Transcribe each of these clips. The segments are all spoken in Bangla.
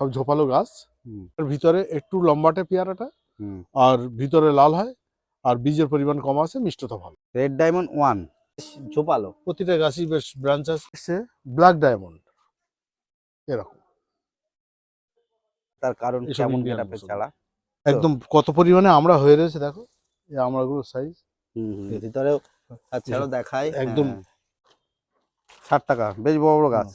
সব ঝোপালো গাছ। ভিতরে একটু লম্বাটে পেয়ারাটা আর ভিতরে লাল হয় আর বীজের পরিমাণ কম আছে মিষ্টতা ভালো। রেড ডায়মন্ড ওয়ান ঝোপালো। প্রতিটা গাছই বেশ ব্রাঞ্চ আছে ব্ল্যাক ডায়মন্ড এরকম। তার কারণ কেমন। ছাড়া একদম কত পরিমাণে আমরা হয়ে রয়েছে দেখো। এই আমড়াগুলোর সাইজ ভিতরেও তাছাড়াও দেখায় একদম। হ্যাঁ। ষাট টাকা। বেশ বড় বড় গাছ।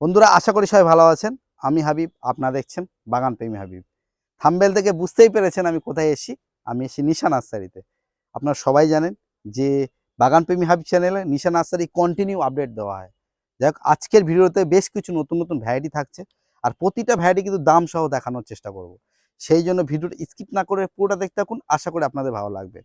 বন্ধুরা, আশা করি সবাই ভালো আছেন। আমি হাবিব, আপনারা দেখছেন বাগান প্রেমী হাবিব। থাম্বেল থেকে বুঝতেই পেরেছেন আমি কোথায় এসেছি। আমি এসেছি নিশা নার্সারিতে। আপনারা সবাই জানেন যে বাগান প্রেমী হাবিব চ্যানেলে নিশা নার্সারি কন্টিনিউ আপডেট দেওয়া হয়। যাই হোক, আজকের ভিডিওতে বেশ কিছু নতুন নতুন ভ্যারাইটি থাকছে আর প্রতিটা ভ্যারাইটি কিন্তু দাম সহ দেখানোর চেষ্টা করব। সেই জন্য ভিডিওটা স্কিপ না করে পুরোটা দেখতে থাকুন, আশা করি আপনাদের ভালো লাগবে।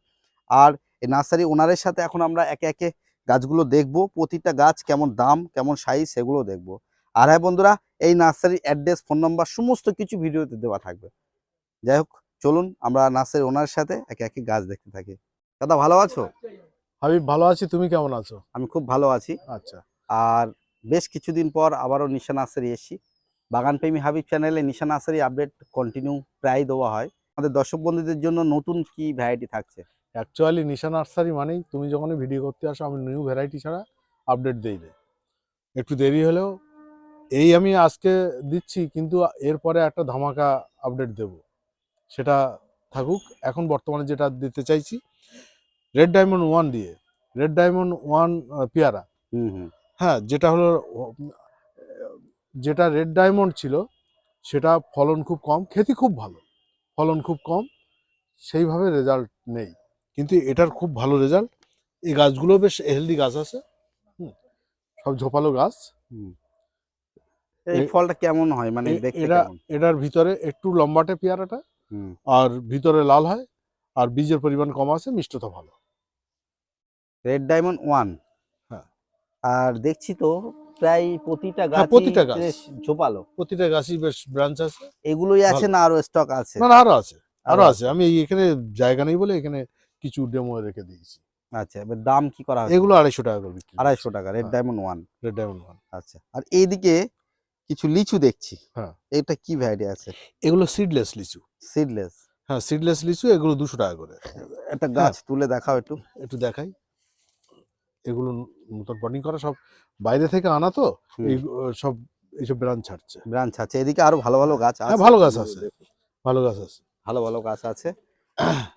আর এই নার্সারি ওনারের সাথে এখন আমরা একে একে গাছগুলো দেখব, প্রতিটা গাছ কেমন দাম, কেমন সাইজ সেগুলো দেখব। আর হ্যাঁ বন্ধুরা এই নার্সারির অ্যাড্রেস ফোন নাম্বার সমস্ত কিছু ভিডিওতে দেওয়া থাকবে। যাই হোক চলুন আমরা নার্সারি ওনার সাথে একে একে গাছ দেখতে থাকি। দাদা ভালো আছো? হাবিব ভালো আছি। তুমি কেমন আছো? আমি খুব ভালো আছি। আচ্ছা। আর বেশ কিছুদিন পর আবারও নিশা নার্সারি এসেছি। বাগান প্রেমী হাবিব চ্যানেলে নিশা নার্সারি আপডেট কন্টিনিউ প্রায় দেওয়া হয়। আমাদের দর্শক বন্ধুদের জন্য নতুন কি ভ্যারাইটি থাকছে? অ্যাকচুয়ালি নিশা নার্সারি মানেই তুমি যখন ভিডিও করতে আসো আমি নিউ ভ্যারাইটি ছাড়া আপডেট দেই একটু দেরি হলেও এই আমি আজকে দিচ্ছি কিন্তু এরপরে একটা ধামাকা আপডেট দেব। সেটা থাকুক এখন বর্তমানে যেটা দিতে চাইছি রেড ডায়মন্ড ওয়ান দিয়ে। রেড ডায়মন্ড ওয়ান পেয়ারা। হুম হুম। হ্যাঁ যেটা হলো যেটা রেড ডায়মন্ড ছিল সেটা ফলন খুব কম খেতে খুব ভালো। ফলন খুব কম সেইভাবে রেজাল্ট নেই। কিন্তু এটার খুব ভালো রেজাল্ট এই গাছগুলো বেশ হেলদি গাছ আছে হুম, সব ঝোপালো গাছ। হুম। এই ফলটা কেমন হয়? মানে এ- এরা এটার ভিতরে একটু লম্বাটে পেয়ারাটা আর ভিতরে লাল হয় আর বীজের পরিমাণ কম আছে মিষ্টতা ভালো। রেড ডায়মন্ড ওয়ান হ্যাঁ। আর দেখছি তো প্রায় প্রতিটা গাছ হ্যাঁ, প্রতিটা গাছ। ঝোপালো। প্রতিটা গাছই বেশ ব্রাঞ্চ আছে। এগুলোই আছে না আরও স্টক আছে? না আরও আছে আরও আছে। আমি এখানে জায়গা নেই বলে এখানে কিছু ডেমো রেখে দিয়েছি। আচ্ছা এবার দাম কি করা হচ্ছে? এগুলো আড়াইশো টাকা করে বিক্রি আড়াইশো টাকা রেড হ্যাঁ। Diamond one red diamond one আচ্ছা আর এইদিকে কিছু লিচু দেখছি। হ্যাঁ। এটা কি ভ্যারাইটি আছে? এগুলো সিডলেস লিচু। সিডলেস হ্যাঁ সিডলেস লিচু এগুলো দুশো টাকা করে। একটা হ্যাঁ। গাছ তুলে দেখাও একটু। একটু দেখাই। এগুলো নতুন পটিং করা সব বাইরে থেকে আনা তো এই সব এইসব ব্রাঞ্চ ছাড়ছে। ব্রাঞ্চ আছে এদিকে আরও ভালো ভালো গাছ আছে। হ্যাঁ, ভালো গাছ আছে। ভালো গাছ আছে। ভালো ভালো গাছ আছে।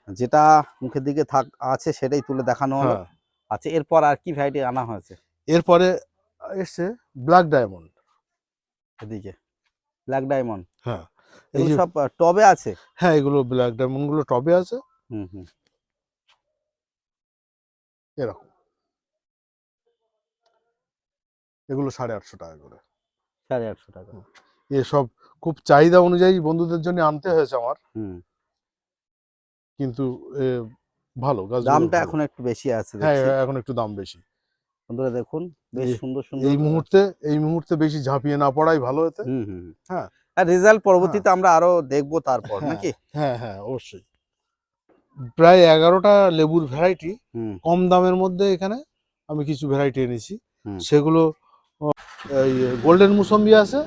যেটা মুখের দিকে থাক আছে সেটাই তুলে দেখানো হলো। হ্যাঁ। আচ্ছা এরপর আর কি ভ্যারাইটি আনা হয়েছে? এরপরে এসছে ব্ল্যাক ডায়মন্ড এদিকে। ব্ল্যাক ডায়মন্ড হ্যাঁ। এগুলো সব টবে আছে? হ্যাঁ এগুলো ব্ল্যাক ডায়মন্ডগুলো টবে আছে। হুম হুম। এরকম। এগুলো সাড়ে আটশো টাকা করে। সাড়ে আটশো টাকা। এসব খুব চাহিদা অনুযায়ী বন্ধুদের জন্য আনতে হয়েছে আমার। হুম। কিন্তু ভালো। গাছ দামটা এখন একটু বেশি আছে হ্যাঁ এখন একটু দাম বেশি। বন্ধুরা দেখুন বেশ সুন্দর সুন্দর এই মুহূর্তে এই মুহূর্তে বেশি ঝাঁপিয়ে না পড়াই ভালো হুম। হ্যাঁ। আর রেজাল্ট পরবর্তীতে আমরা আরও দেখব তারপর হ্যাঁ। নাকি হ্যাঁ হ্যাঁ অবশ্যই প্রায় এগারোটা লেবুর ভ্যারাইটি কম দামের মধ্যে এখানে আমি কিছু ভ্যারাইটি এনেছি। সেগুলো এই গোল্ডেন মুসম্বি আছে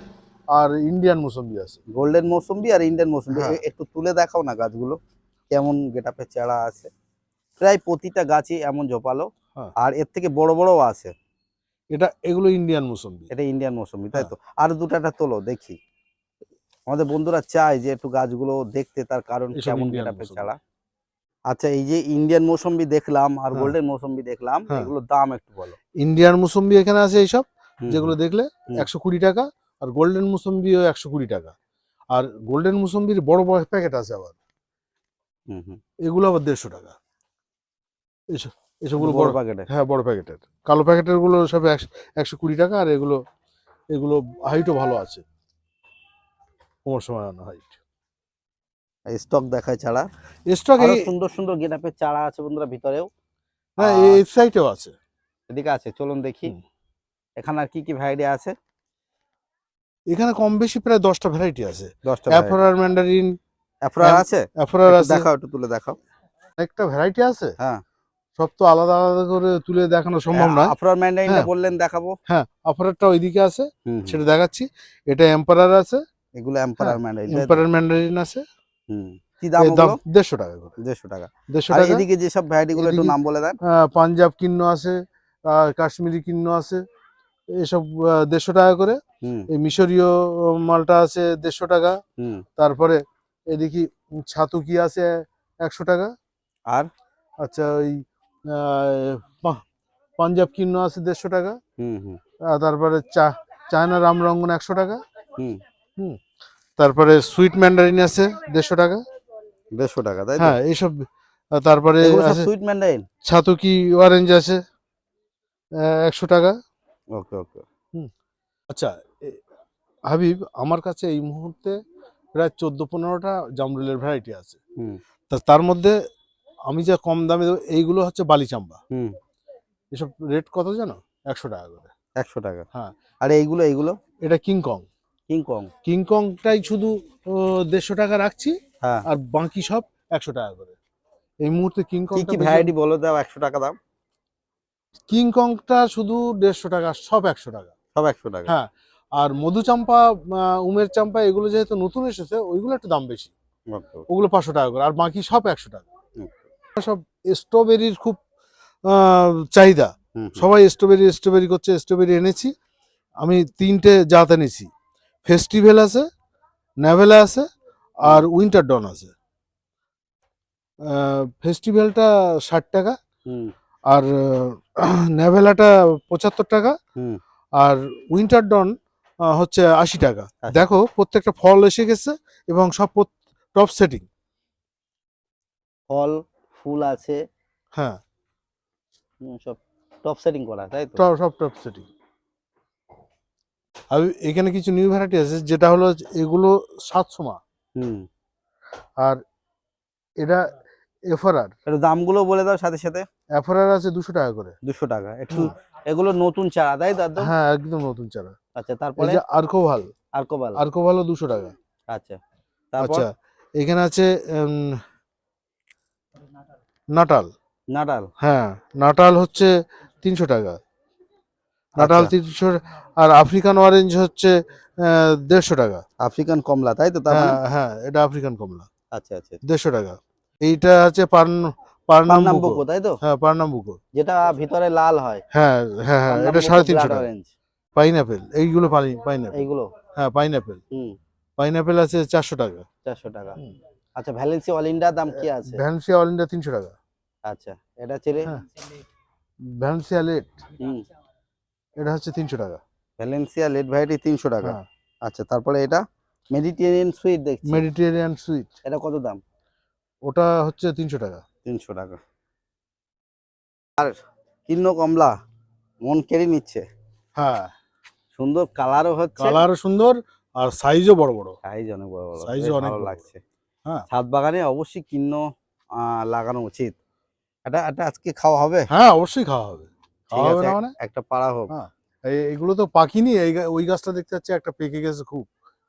আর ইন্ডিয়ান মুসম্বি আছে গোল্ডেন মৌসুম্বি আর ইন্ডিয়ান মৌসুম্বি হ্যাঁ। একটু তুলে দেখাও না গাছগুলো কেমন গেটাপে চারা আছে প্রায় প্রতিটা গাছই এমন জোপালো হ্যাঁ। আর এর থেকে বড় বড়ও আছে। এটা এগুলো ইন্ডিয়ান মুসম্বি। এটা ইন্ডিয়ান মৌসুম্বি তাই হ্যাঁ। তো? আর দুটাটা তোলো দেখি। আমাদের বন্ধুরা চায় যে একটু গাছগুলো দেখতে তার কারণ কেমন। চারা। আচ্ছা এই যে ইন্ডিয়ান মৌসুম্বি দেখলাম আর হ্যাঁ। গোল্ডেন মৌসুম্বি দেখলাম হ্যাঁ। এগুলোর দাম একটু বলো। ইন্ডিয়ান মুসম্বি এখানে আছে এইসব যেগুলো দেখলে একশো কুড়ি টাকা আর গোল্ডেন মুসম্বিও একশো কুড়ি টাকা। আর গোল্ডেন মুসম্বির বড় বড় প্যাকেট আছে আবার। হুম, হুম। এগুলো আবার দেড়শো টাকা। এসব এসবগুলো বড় বড় প্যাকেটে হ্যাঁ বড় প্যাকেটের কালো প্যাকেটেরগুলো সব একশো কুড়ি টাকা আর এগুলো এগুলো হাইটও ভালো আছে। কোমর সময় আনা হাইট স্টক দেখায় ছাড়া। স্টক সুন্দর সুন্দর গেটাপের চারা আছে বন্ধুরা ভিতরেও। হ্যাঁ এই সাইটেও আছে। এদিকে আছে চলুন দেখি। এখানে আর কি কি ভ্যারাইটি আছে? এখানে কম বেশি প্রায় দশটা ভ্যারাইটি আছে। দশটা অ্যাফোরার ম্যান্ডারিন অ্যাফ্রার আছে? অ্যাফোরার আছে। দেখাও একটু তুলে দেখাও। একটা ভ্যারাইটি আছে। হ্যাঁ। সব তো আলাদা আলাদা করে তুলে দেখানো সম্ভব নয়। আফরার ম্যান্ডাইনটা হ্যাঁ। বললেন দেখাবো। হ্যাঁ অফারটা ওইদিকে আছে। সেটা দেখাচ্ছি। এটা এম্পারার আছে। এগুলো এম্পারার ম্যান্ডাইন এম্পারার ম্যান্ডারিন আছে। হুম কি দাম দাম দেড়শো টাকা করে। দেড়শো টাকা। দেড়শো টাকা। এদিকে যেসব ভ্যারাইটি গুলো একটু নাম বলে দেন। পাঞ্জাব কিন্ন আছে আর কাশ্মীরি কিন্ন আছে এসব দেড়শো টাকা করে। এই মিশরীয় মালটা আছে দেড়শো টাকা। হুম। তারপরে এদিকে ছাতু কি আছে একশো টাকা। আর? আচ্ছা ওই পাঞ্জাব কিন্ন আছে দেড়শো টাকা। হুম হুম। আর তারপরে চা চায়না রামরঙ্গন একশো টাকা। হুম। তারপরে সুইট ম্যান্ডারিন আছে দেড়শো টাকা। দেড়শো টাকা তাই হ্যাঁ এইসব তারপরে আছে সুইট ম্যান্ডাইন ছাতুকি অরেঞ্জ আছে একশো টাকা। ওকে ওকে। আচ্ছা হাবিব আমার কাছে এই মুহূর্তে প্রায় চোদ্দ পনেরোটা জামরুলের ভ্যারাইটি আছে। তার মধ্যে আমি যা কম দামে দেবো এইগুলো হচ্ছে বালিচাম্বা হুম। এসব রেট কত জানো? একশো টাকা করে। একশো টাকা। হ্যাঁ। আর এইগুলো এইগুলো? এটা কিংকং কিংকং কিংকংটাই শুধু দেড়শো টাকা রাখছি হ্যাঁ। আর বাকি সব একশো টাকা করে। এই মুহূর্তে কিংকং কি ভ্যারাইটি বলো দাও একশো টাকা দাম? কিংকংটা শুধু দেড়শো টাকা সব একশো টাকা। সব একশো টাকা। হ্যাঁ। আর মধুচাম্পা আহ, উমের চাম্পা এগুলো যেহেতু নতুন এসেছে ওইগুলো একটু দাম বেশি। ওকে ওগুলো পাঁচশো টাকা করে আর বাকি সব একশো টাকা। সব স্ট্রবেরির খুব চাহিদা। সবাই স্ট্রবেরি স্ট্রবেরি করছে স্ট্রবেরি এনেছি। আমি তিনটে জাত এনেছি। ফেস্টিভ্যাল আছে ন্যাভেলা আছে আর উইন্টার ডন আছে। ফেস্টিভ্যালটা ষাট টাকা আর ন্যাভেলাটা পঁচাত্তর টাকা আর উইন্টার ডন হচ্ছে আশি টাকা। আচ্ছা। দেখো প্রত্যেকটা ফল এসে গেছে এবং সব টপ সেটিং ফল ফুল আছে। হ্যাঁ। সব টপ সেটিং করা তাই তো? টপ সব টপ সেটিং আর এখানে কিছু নিউ ভ্যারাইটি আছে যেটা হলো এগুলো সাতশো মা। হুম। আর এটা এফারার এটা দামগুলো বলে দাও সাথে সাথে। এফারার আছে দুশো টাকা করে। দুশো টাকা। একটু এগুলো নতুন চারা তাই তো হ্যাঁ একদম নতুন চারা। আচ্ছা তারপরে? আর্কোভাল। আর কোবাল আর্কোভালও দুশো টাকা। আচ্ছা আচ্ছা এখানে আছে নাটাল। নাটাল। হ্যাঁ নাটাল হচ্ছে তিনশো টাকা। নাটাল আচ্ছা। তিনশো আর আফ্রিকান অরেঞ্জ হচ্ছে দেড়শো টাকা। আফ্রিকান কমলা তাই তো? হ্যাঁ হ্যাঁ এটা আফ্রিকান কমলা। আচ্ছা আচ্ছা দেড়শো টাকা। এইটা আছে পার্ন পার্নাম্বুকো তাই তো? হ্যাঁ পার্নাম্বুকো যেটা ভিতরে লাল হয়। হ্যাঁ হ্যাঁ হ্যাঁ এটা সাড়ে তিনশো টাকা। পাইনাপেল এইগুলো পাইনাপেল। এইগুলো? হ্যাঁ পাইনাপেল। হুম। পাইনাপেল আছে চারশো টাকা। চারশো টাকা। আচ্ছা ভ্যালেন্সি অল ইন্ডিয়া দাম কি আছে? ভ্যানসিয়া অল ইন্ডিয়া তিনশো টাকা। আচ্ছা এটা ছেলে? হ্যাঁ। ভ্যানসিয়া লেট এটা হচ্ছে তিনশো টাকা। ভ্যালেন্সিয়া লেট ভ্যারাইটি তিনশো টাকা। হ্যাঁ। আচ্ছা তারপরে এটা? মেডিটেরিয়ান সুইট দেখছি। মেডিটেরিয়ান সুইট এটা কত দাম? ওটা হচ্ছে তিনশো টাকা। তিনশো টাকা। আর কিন্ন কমলা? মন কেড়ে নিচ্ছে। হ্যাঁ। সুন্দর কালারও হচ্ছে। কালারও সুন্দর আর সাইজও বড় বড়। সাইজ অনেক বড় বড়। বেশ অনেক লাগছে। হ্যাঁ। ছাদ বাগানে অবশ্যই কিন্ন লাগানো উচিত। এটা এটা আজকে খাওয়া হবে? হ্যাঁ অবশ্যই খাওয়া হবে। খাওয়া হবে না মানে? একটা পাড়া হোক। হ্যাঁ। এই এগুলো তো পাকিনি এই ওই গাছটা দেখতে পাচ্ছি একটা পেকে গেছে খুব।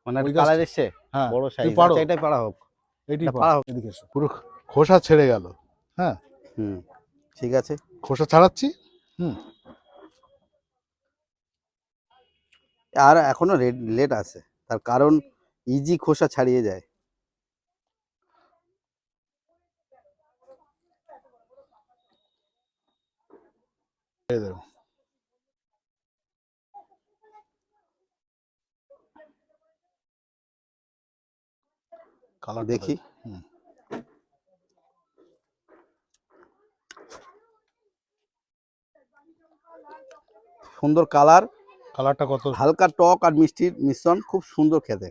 মানে কালার এসছে? হ্যাঁ বড় সাইজ আচ্ছা এটাই পাড়া হোক। এটি পাড়া। হোক। এদিকে পুরো খোসা ছেড়ে গেল। হ্যাঁ। হুম ঠিক আছে। খোসা ছাড়াচ্ছি? হুম। আর এখনও লেট আছে। তার কারণ ইজি খোসা ছাড়িয়ে যায়। দেখো। কালারটা দেখি হুম। সুন্দর কালার কালারটা কত? হালকা টক আর মিষ্টির মিশ্রণ খুব সুন্দর খেতে।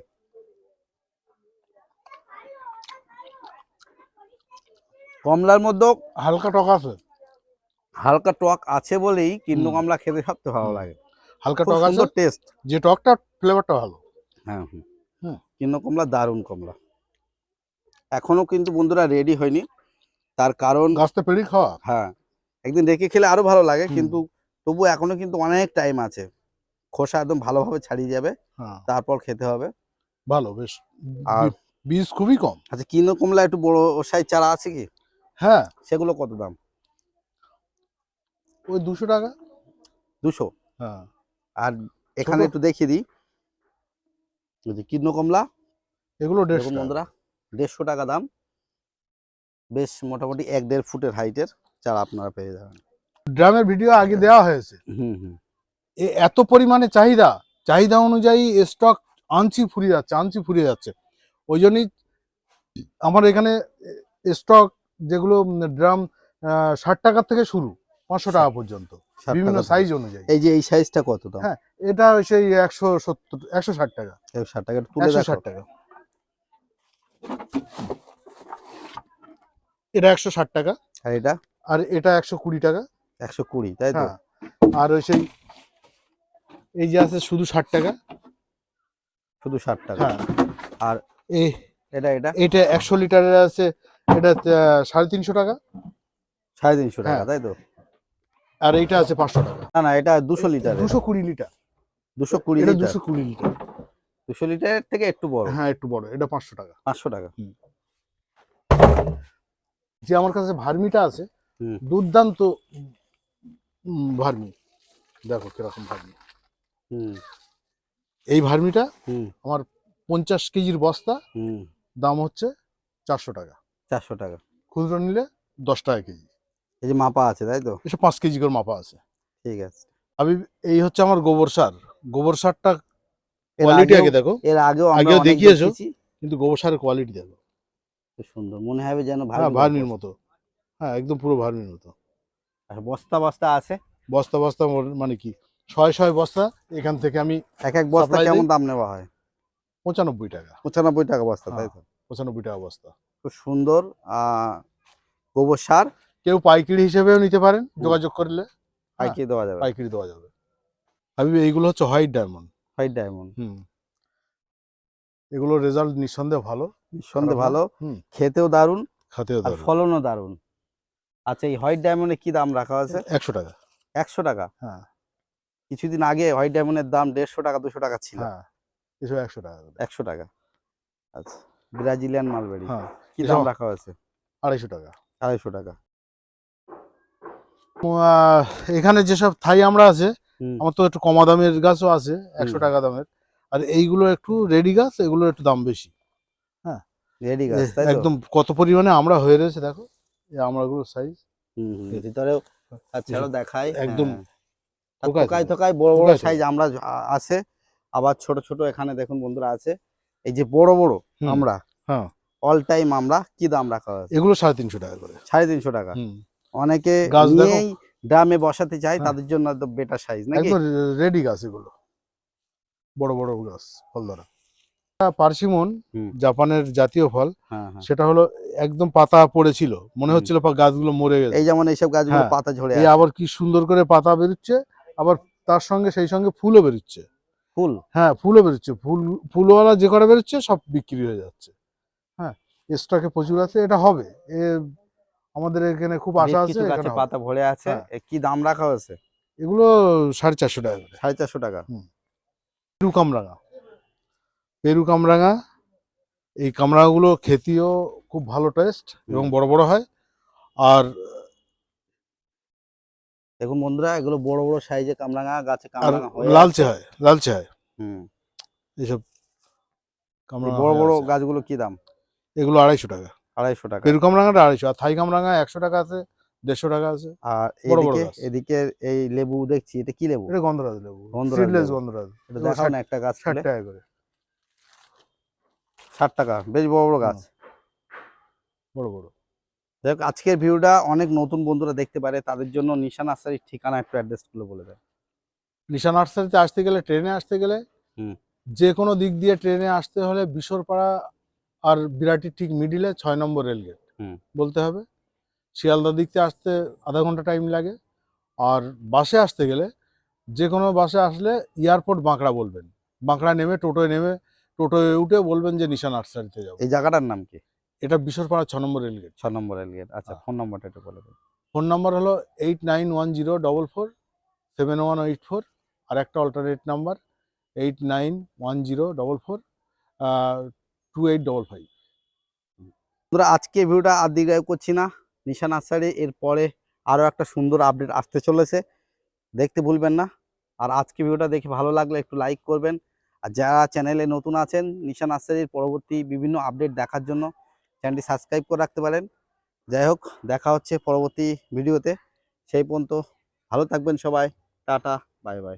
কমলার মধ্যেও হালকা টক আছে? হালকা টক আছে বলেই কিন্তু। কমলা খেতে সবচেয়ে ভালো লাগে। হালকা টক আছে? টেস্ট যে টকটা ফ্লেভারটা ভালো। হ্যাঁ হ্যাঁ। কিন্তু কমলা দারুণ কমলা। এখনও কিন্তু বন্ধুরা রেডি হয়নি। তার কারণ গাছটা পেড়ি খাওয়া? হ্যাঁ একদিন রেখে খেলে আরও ভালো লাগে কিন্তু তবু এখনও কিন্তু অনেক টাইম আছে। খোসা একদম ভালোভাবে ছাড়িয়ে যাবে হ্যাঁ। তারপর খেতে হবে। ভালো বেশ। আর বীজ খুবই কম। আচ্ছা কিনো কমলা একটু বড় সাইজ চারা আছে কি? হ্যাঁ। সেগুলো কত দাম? ওই দুশো টাকা? দুশো? হ্যাঁ। আর এখানে একটু দেখিয়ে দিই। যে কমলা এগুলো দেড়শো। বন্ধুরা দেড়শো টাকা দাম। বেশ মোটামুটি এক দেড় ফুটের হাইটের চারা আপনারা পেয়ে যাবেন। ড্রামের ভিডিও আগে দেওয়া হয়েছে। হুম হুম। এত পরিমাণে চাহিদা চাহিদা অনুযায়ী স্টক আনছি ফুরিয়ে যাচ্ছে আনছি ফুরিয়ে যাচ্ছে। ওই জন্যই আমার এখানে স্টক যেগুলো ড্রাম ষাট টাকার থেকে শুরু। পাঁচশো টাকা পর্যন্ত বিভিন্ন সাইজ অনুযায়ী। এই যে এই সাইজটা কত দাম? হ্যাঁ, এটা সেই একশো সত্তর একশো ষাট টাকা। এই ষাট টাকা তুলে একশো ষাট টাকা। এটা একশো ষাট টাকা। আর এটা? আর এটা একশো কুড়ি টাকা। একশো কুড়ি তাই তো? হ্যাঁ আর ওই সেই এই যে আছে শুধু ষাট টাকা। শুধু ষাট টাকা? হ্যাঁ। আর এই এটা এটা? এটা একশো লিটারের আছে এটা সাড়ে তিনশো টাকা। সাড়ে তিনশো টাকা হ্যাঁ। তাই তো? আর এইটা আছে পাঁচশো টাকা। না না এটা দুশো লিটার দুশো কুড়ি লিটার। দুশো কুড়ি লিটার। দুশো কুড়ি লিটার। দুশো লিটারের থেকে একটু বড়। হ্যাঁ একটু বড় এটা পাঁচশো টাকা। পাঁচশো টাকা। যে আমার কাছে ভার্মিটা আছে দুর্দান্ত ভার্মি। দেখো কীরকম ভার্মি। হুম। এই ভার্মিটা আমার পঞ্চাশ কেজির বস্তা হুম। দাম হচ্ছে চারশো টাকা। চারশো টাকা। খুচরো নিলে দশ টাকা কেজি। এই যে মাপা আছে তাই তো? এসব পাঁচ কেজি করে মাপা আছে। ঠিক আছে। আমি এই হচ্ছে আমার গোবর সার। গোবর সারটা কোয়ালিটি আগে দেখো। এর আগেও আগেও দেখিয়েছো? কিন্তু গোবর সারের কোয়ালিটি দেখো। খুব সুন্দর মনে হবে যেন হ্যাঁ ভার্মি ভার্মির মতো। হ্যাঁ একদম পুরো ভার্মির মতো। আর বস্তা বস্তা আছে? বস্তা বস্তা মানে কি? ছয় ছয় বস্তা এখান থেকে আমি এক এক বস্তা কেমন দাম নেওয়া হয়? পঁচানব্বই টাকা। পঁচানব্বই টাকা বস্তা তাই হ্যাঁ। তো? পঁচানব্বই টাকা বস্তা। খুব সুন্দর আহ, গোবর সার। কেউ পাইকারি হিসেবেও নিতে পারেন যোগাযোগ করলে। পাইকে দেওয়া যাবে পাইকারি দেওয়া যাবে। আমি এইগুলো হচ্ছে হোয়াইট ডায়মন্ড। White diamond. হুম। এগুলো রেজাল্ট নিঃসন্দেহে ভালো। সন্ধে খারাপ না। ভালো। খেতেও দারুণ। খাতেও আর ফলনও দারুণ। আচ্ছা এই হোয়াইট ডায়মন্ডে কি দাম রাখা আছে? একশো টাকা। একশো টাকা? হ্যাঁ। কিছুদিন আগে হোয়াইট ডায়মন্ডের দাম দেড়শো টাকা দুশো টাকা ছিল। হ্যাঁ একশো টাকা একশো টাকা। আচ্ছা ব্রাজিলিয়ান মালবেরি। হ্যাঁ কি দাম রাখা আছে? আড়াইশো টাকা। আড়াইশো টাকা। এখানে যেসব থাই আমরা আছে আমার তো একটু কমা দামের গাছও আছে একশো টাকা দামের। আর এইগুলো একটু রেডি গাছ এগুলো একটু দাম বেশি। রেডি গাছ একদম কত পরিমাণে আমরা হয়ে রয়েছে দেখো। এই আমড়াগুলোর সাইজ ভিতরেও তাছাড়াও দেখাই। একদম হ্যাঁ। আর থোকায় থোকায় বড় বড় সাইজ আমরা আছে। আবার ছোট ছোট এখানে দেখুন বন্ধুরা আছে। এই যে বড় বড় আমরা হ্যাঁ। অল টাইম আমরা কি দাম রাখা এগুলো সাড়ে তিনশো টাকা করে। সাড়ে তিনশো টাকা। হুম, অনেকে নিয়েই ড্রামে বসাতে চায় হ্যাঁ। তাদের জন্য একদম বেটার সাইজ নাকি? একদম রেডি গাছ এগুলো। বড় বড় গাছ ফল ধরা পার্সিমন জাপানের জাতীয় ফল। হ্যাঁ হ্যাঁ। সেটা হলো একদম পাতা পড়েছিল মনে হচ্ছিল গাছগুলো মরে গেছে। এই যেমন এইসব গাছগুলো পাতা ঝরে এই আবার কি সুন্দর করে পাতা বেরোচ্ছে আবার তার সঙ্গে সেই সঙ্গে ফুলও বেরোচ্ছে। ফুল? হ্যাঁ ফুলও বেরোচ্ছে। ফুল ফুলওয়ালা যে কটা বেরোচ্ছে সব বিক্রি হয়ে যাচ্ছে। হ্যাঁ স্টকে প্রচুর আছে এটা হবে। আমাদের এখানে খুব আশা আছে গাছে এখানে পাতা ভরে আছে। হ্যাঁ। কি দাম রাখা হয়েছে? এগুলো সাড়ে চারশো টাকা সাড়ে চারশো টাকা। পেরু কামরাঙা। পেরু কামরাঙা এই কামরাঙাগুলো খেতেও খুব ভালো টেস্ট এবং বড় বড় হয়। আর দেখুন বন্ধুরা এগুলো বড় বড় সাইজে কামরাঙা গাছে কামরাঙা হয়ে লালচে হয় লালচে হয়। হুম। এইসব এই কামরাঙা বড় বড় গাছগুলো কি দাম? এগুলো আড়াইশো টাকা। আড়াইশো টাকা। পেরু কামরাঙাটা আড়াইশো আর থাই কামরাঙা একশো টাকা আছে দেড়শো টাকা আছে। আর এদিকে এদিকে এই লেবু দেখছি এটা কি লেবু? এটা গন্ধরাজ লেবু গন্ধরাজ গন্ধরাজ। এটা এগুলো দেখাও ষাট- না একটা গাছ ষাট টাকা করে। ষাট টাকা বেশ বড় বড় গাছ। বড় বড়। হোক, আজকের ভিউটা অনেক নতুন বন্ধুরা দেখতে পারে তাদের জন্য নিশা নার্সারির ঠিকানা একটু অ্যাড্রেসগুলো বলে দেয়। নিশা নার্সারিতে আসতে গেলে ট্রেনে আসতে গেলে হুম। যে কোনো দিক দিয়ে ট্রেনে আসতে হলে বিশরপাড়া আর বিরাটির ঠিক মিডিলে ছয় নম্বর রেলগেট হুম। বলতে হবে শিয়ালদা দিক থেকে আসতে আধা ঘণ্টা টাইম লাগে আর বাসে আসতে গেলে যে কোনো বাসে আসলে এয়ারপোর্ট বাঁকড়া বলবেন। বাঁকড়া নেমে টোটোয় নেমে টোটোয় উঠে বলবেন যে নিশা নার্সারিতে যাব। এই জায়গাটার নাম কি? এটা বিশরপাড়া ছ নম্বর রেলগেট ছ নম্বর রেলগেট আচ্ছা হ্যাঁ। ফোন নাম্বারটা একটু বলে দেন। ফোন নাম্বার হলো eight nine one zero double four seven one eight four আর একটা alternate number eight nine one zero double four two eight double five আজকে ভিউটা আর দীর্ঘায়ু করছি না। নিশা নার্সারি এরপরে আরও একটা সুন্দর আপডেট আসতে চলেছে। দেখতে ভুলবেন না। আর আজকে ভিডিওটা দেখে ভালো লাগলে একটু লাইক করবেন। আর যারা চ্যানেলে নতুন আছেন নিশা নার্সারির পরবর্তী বিভিন্ন আপডেট দেখার জন্য চ্যানেলটি সাবস্ক্রাইব করে রাখতে পারেন। যাই হোক, দেখা হচ্ছে পরবর্তী ভিডিওতে সেই পর্যন্ত ভালো থাকবেন সবাই। Tata bye bye